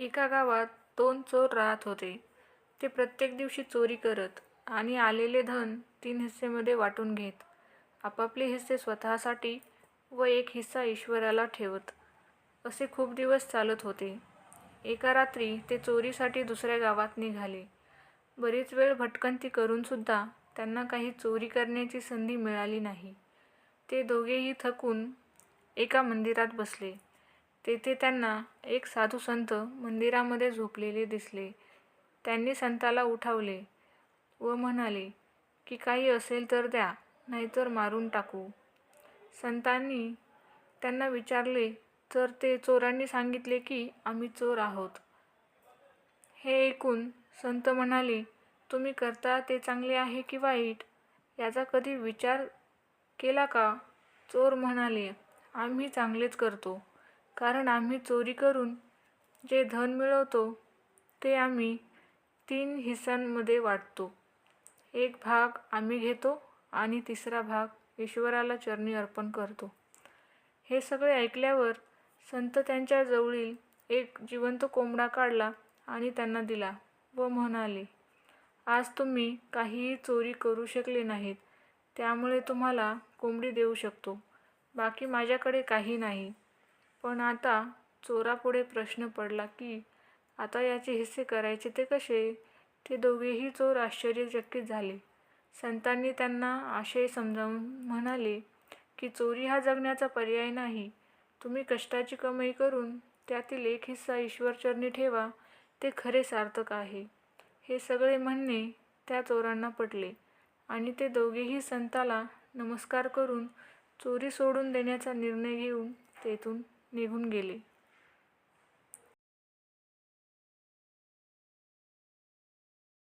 एका गावात दोन चोर राहत होते. ते प्रत्येक दिवशी चोरी करत आणि आलेले धन तीन हिस्सेमध्ये वाटून घेत. आपापले हिस्से स्वतःसाठी व एक हिस्सा ईश्वराला ठेवत. असे खूप दिवस चालत होते. एका रात्री ते चोरीसाठी दुसऱ्या गावात निघाले. बरीच वेळ भटकंती करूनसुद्धा त्यांना काही चोरी करण्याची संधी मिळाली नाही. ते दोघेही थकून एका मंदिरात बसले. तेथे त्यांना एक साधू-संत मंदिरामध्ये झोपलेले दिसले. त्यांनी संताला उठावले व म्हणाले की काही असेल तर द्या, नाहीतर मारून टाकू. संतांनी त्यांना विचारले तर ते चोरांनी सांगितले की आम्ही चोर आहोत. हे ऐकून संत म्हणाले, तुम्ही करता ते चांगले आहे की वाईट, याचा कधी विचार केला का? चोर म्हणाले, आम्ही चांगलेच करतो. कारण आम्ही चोरी करून जे धन मिळवतो ते आम्ही तीन हिस्सांमध्ये वाटतो. एक भाग आम्ही घेतो आणि तिसरा भाग ईश्वराला चरणी अर्पण करतो. हे सगळे ऐकल्यावर संत त्यांच्या जवळील एक जिवंत कोंबडा काढला आणि त्यांना दिला व म्हणाले, आज तुम्ही काहीही चोरी करू शकले नाहीत, त्यामुळे तुम्हाला कोंबडी देऊ शकतो. बाकी माझ्याकडे काही नाही. पण आता चोरापुढे प्रश्न पडला की आता याचे हिस्से करायचे ते कसे? ते दोघेही चोर आश्चर्यचकित झाले. संतांनी त्यांना आशय समजावून म्हणाले की चोरी हा जगण्याचा पर्याय नाही. तुम्ही कष्टाची कमाई करून त्यातील एक हिस्सा ईश्वरचरणी ठेवा, ते खरे सार्थक आहे. हे सगळे म्हणणे त्या चोरांना पटले आणि ते दोघेही संताला नमस्कार करून चोरी सोडून देण्याचा निर्णय घेऊन तेथून निघून गेले.